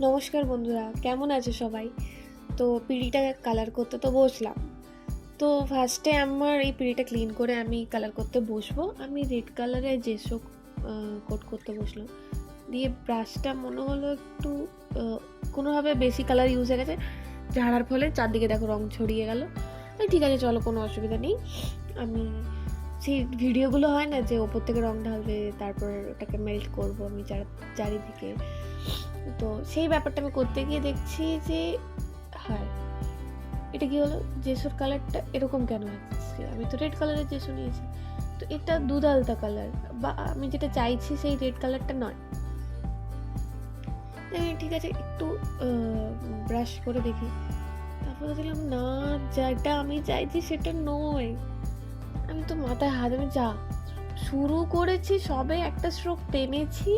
নমস্কার বন্ধুরা, কেমন আছে সবাই? তো পিঁড়িটা কালার করতে তো বসলাম। তো ফার্স্টে আমার এই পিঁড়িটা ক্লিন করে আমি কালার করতে বসবো। আমি রেড কালারের যেসব কোট করতে বসলাম। দিয়ে ব্রাশটা মনে হলো একটু কোনোভাবে বেশি কালার ইউজ হয়ে গেছে। ঝাড়ার ফলে চারদিকে দেখো রং ছড়িয়ে গেল। ঠিক আছে, চলো কোনো অসুবিধা নেই। আমি সেই ভিডিওগুলো হয় না যে ওপর থেকে রং ঢালবে, তারপর ওটাকে মেল্ট করব আমি চার, চারিদিকে। তো সেই ব্যাপারটা আমি করতে গিয়ে দেখছি যে হ্যাঁ এটা কি হলো? জেসোর কালারটা এরকম কেন হচ্ছে? আমি তো রেড কালারের জেসো নিয়েছি। তো এটা দুধ আলতা কালার। বা আমি যেটা চাইছি সেই রেড কালারটা নয়। ঠিক আছে একটু ব্রাশ করে দেখি। তারপরে দিলাম না যেটা আমি চাইছি সেটা নয়। আমি তো মাথায় হাত আমি যা শুরু করেছি সবে একটা স্ট্রোক টেনেছি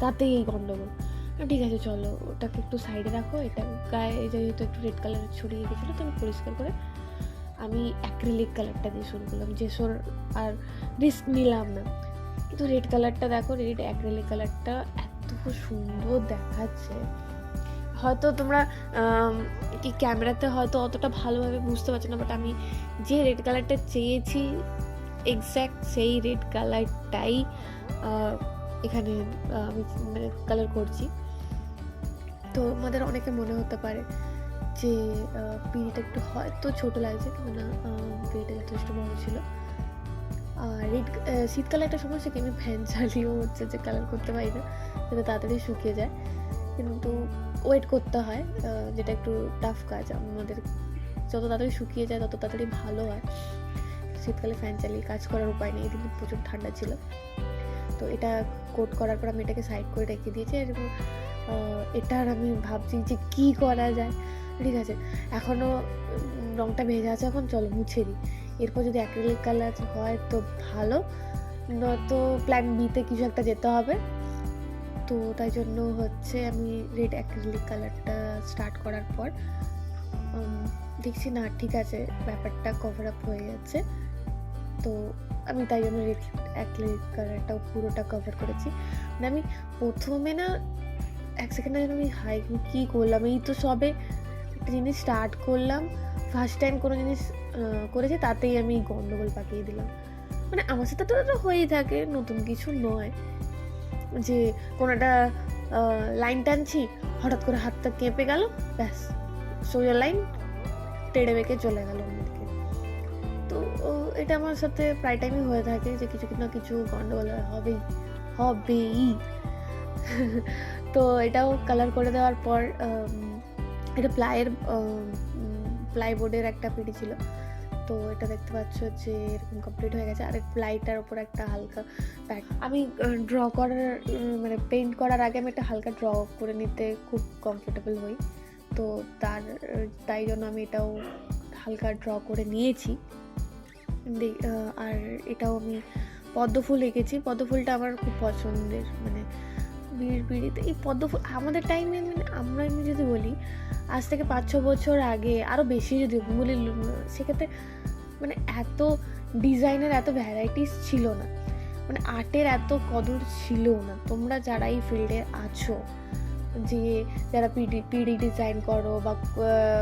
তাতেই এই গন্ডগোল। না, ঠিক আছে, চলো, ওটাকে একটু সাইডে রাখো, এটা গায়ে যেহেতু একটু রেড কালার ছড়িয়ে গেছিল, তো আমি পরিষ্কার করে আমি অ্যাক্রিলিক কালারটা দিয়ে শুরু করলাম যেসর আর রিস্ক নিলাম না। কিন্তু রেড কালারটা দেখো রেড অ্যাক্রিলিক কালারটা এত সুন্দর দেখাচ্ছে। হয়তো তোমরা কি ক্যামেরাতে হয়তো অতটা ভালোভাবে বুঝতে পারছ না বাট আমি যে রেড কালারটা চেয়েছি এক্স্যাক্ট সেই রেড কালারটাই এখানে আমি মানে কালার করছি। তো আমাদের অনেকে মনে হতে পারে যে পিঁড়িটা একটু হয়তো ছোটো লাগছে, কিন্তু না পিঁড়িটা যথেষ্ট বড় ছিল। আর রেড শীতকালে একটা সমস্যা কি, আমি ফ্যান চালিয়েও হচ্ছে যে কালার করতে পারি না, যাতে তাড়াতাড়ি শুকিয়ে যায়। কিন্তু ওয়েট করতে হয় যেটা একটু টাফ কাজ, আমাদের যত তাড়াতাড়ি শুকিয়ে যায়, তত তাড়াতাড়ি ভালো হয়। শীতকালে ফ্যান চালিয়ে কাজ করার উপায় নেই এদিকে প্রচুর ঠান্ডা ছিল। তো এটা কোট করার পর আমি এটাকে সাইড করে রেখে দিয়েছি আহ, এটার আমি ভাবছি যে কী করা যায়। ঠিক আছে এখনও রংটা ভেজা আছে এখন চলো মুছে দিই। এরপর যদি অ্যাক্রিলিক কালার হয় তো ভালো নয়তো প্ল্যান বিতে কিছু একটা যেতে হবে। তো তাই জন্য হচ্ছে আমি রেড অ্যাক্রিলিক কালারটা স্টার্ট করার পর দেখছি না ঠিক আছে ব্যাপারটা কভার আপ হয়ে যাচ্ছে তো আমি তাই রেড অ্যাক্রিলিক কালারটাও পুরোটা কভার করেছি। মানে আমি প্রথমে না, এক সেকেন্ডে যেন আমি হাই কী করলাম? এই তো সবে একটা জিনিস স্টার্ট করলাম। ফার্স্ট টাইম কোনো জিনিস করেছি, তাতেই আমি গন্ডগোল পাকিয়ে দিলাম। মানে আমার সাথে তো এটা হয়েই থাকে, নতুন কিছু নয়। যে কোনো একটা লাইন টানছি, হঠাৎ করে হাতটা কেঁপে গেল, ব্যাস, সোজা লাইন টেড়ে বেঁকে চলে গেল। তো এটা আমার সাথে প্রায় টাইমই হয়ে থাকে যে কিছু না কিছু গন্ডগোল হবেই হবেই। তো এটাও কালার করে দেওয়ার পর এটা প্লাইয়ের প্লাইবোর্ডের একটা পিডি ছিল। তো এটা দেখতে পাচ্ছ যে এরকম কমপ্লিট হয়ে গেছে। আর প্লাইটার ওপর একটা হালকা প্যাক আমি ড্র করার মানে পেইন্ট করার আগে আমি একটা হালকা ড্র করে নিতে খুব কমফোর্টেবল হই। তো তার, তাই জন্য আমি এটাও হালকা ড্র করে নিয়েছি। আর এটাও আমি পদ্মফুল এঁকেছি। পদ্মফুলটা আমার খুব পছন্দের মানে বিড়ির বিড়িতে এই পদ্মফুল, আমাদের টাইমে মানে আমরা এমনি যদি বলি, আজ থেকে পাঁচ ছ বছর আগে আরও বেশি যদি বলি, সেক্ষেত্রে মানে এত ডিজাইনের এত ভ্যারাইটিস ছিল না। মানে আর্টের এত কদর ছিল না। তোমরা যারা এই ফিল্ডে আছো, যে যারা পিডি পিডি ডিজাইন করো বা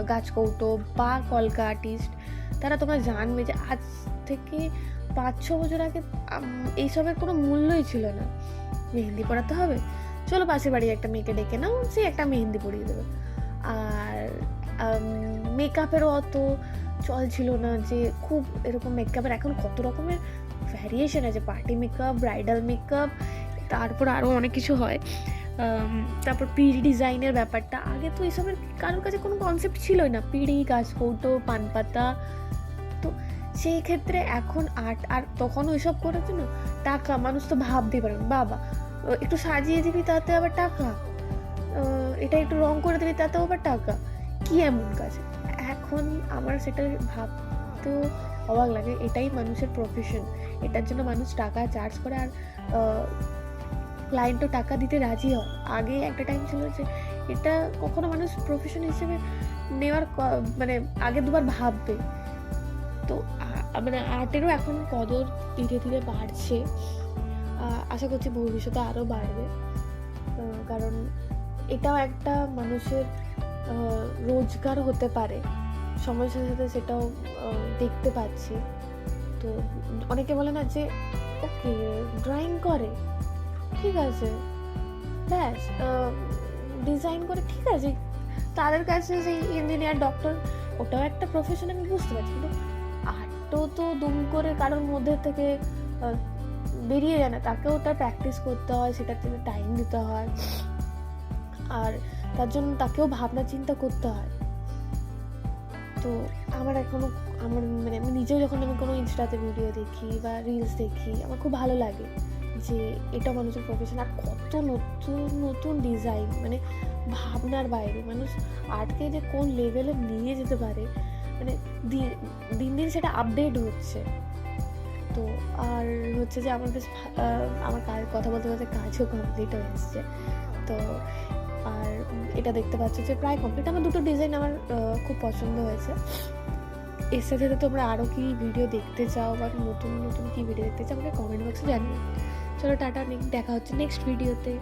গাছ কৌটো বা কলকা আর্টিস্ট তারা তোমরা জানবে যে আজ থেকে পাঁচ, ছ বছর আগে এইসবের কোনো মূল্যই ছিল না। মেহেন্দি পড়াতে হবে। চলো পাশের বাড়ি একটা মেয়েকে ডেকে নাও, সে একটা মেহেন্দি পরিয়ে দেবে। আর মেকআপেরও অত চল ছিল না যে খুব এরকম মেকআপের এখন কত রকমের ভ্যারিয়েশন আছে। পার্টি মেকআপ ব্রাইডাল মেকআপ তারপর আরও অনেক কিছু হয়। তারপর পিড়ি ডিজাইনের ব্যাপারটা। আগে তো এইসবের কারোর কাছে কোনো কনসেপ্ট ছিলই না। পিড়ি কৌটো পানপাতা সেই ক্ষেত্রে এখন আর্ট আর তখন ওইসব করার জন্য টাকা, মানুষ তো ভাবতে পারে বাবা একটু সাজিয়ে দিবি তাতে আবার টাকা? এটা একটু রং করে দিবি তাতেও আবার টাকা? কি এমন কাজ? এখন আমার সেটা ভাবতেও অবাক লাগে, এটাই মানুষের প্রফেশন এটার জন্য মানুষ টাকা চার্জ করে আর ক্লায়েন্টও টাকা দিতে রাজি হয়। আগে একটা টাইম ছিল যে এটা কখনো মানুষ প্রফেশন হিসেবে নেওয়ার মানে আগে দুবার ভাববে। তো মানে আর্টেরও এখন কদর ধীরে ধীরে বাড়ছে। আশা করছি ভবিষ্যতে আরও বাড়বে। কারণ এটাও একটা মানুষের রোজগার হতে পারে। সময়ের সাথে সাথে সেটাও দেখতে পাচ্ছি। তো অনেকে বলে না যে, ওকে ড্রয়িং করে। ঠিক আছে। ব্যাস ডিজাইন করে ঠিক আছে। তাদের কাছে সেই ইঞ্জিনিয়ার ডক্টর ওটাও একটা প্রফেশন আমি বুঝতে পারছি। কিন্তু আর্টও তো দুম করে কারোর মধ্যে থেকে বেরিয়ে যায় না। তাকেও ওটা প্র্যাকটিস করতে হয়, সেটার সেটাতে টাইম দিতে হয়। আর তার জন্য তাকেও ভাবনা চিন্তা করতে হয়। তো আমার এখনও, আমার মানে আমি নিজেও যখন আমি কোনো ইনস্টাতে ভিডিও দেখি বা রিলস দেখি, আমার খুব ভালো লাগে যে এটা মানুষের প্রফেশন আর কত নতুন নতুন ডিজাইন মানে ভাবনার বাইরে। মানুষ আর্টকে যে কোন লেভেলে নিয়ে যেতে পারে মানে দিন দিন সেটা আপডেট হচ্ছে। তো আর হচ্ছে যে আমার বেশ আমার কাজ, কথা বলতে বলতে কাজও কমপ্লিট হয়ে এসছে। তো আর এটা দেখতে পাচ্ছ যে প্রায় কমপ্লিট আমার দুটো ডিজাইন আমার খুব পছন্দ হয়েছে। এর সাথে সাথে তোমরা আরও কি ভিডিও দেখতে চাও বা নতুন নতুন কি ভিডিও দেখতে চাও আমাকে কমেন্ট বক্সে জানিও। চলো টাটা দেখা হচ্ছে নেক্সট ভিডিওতে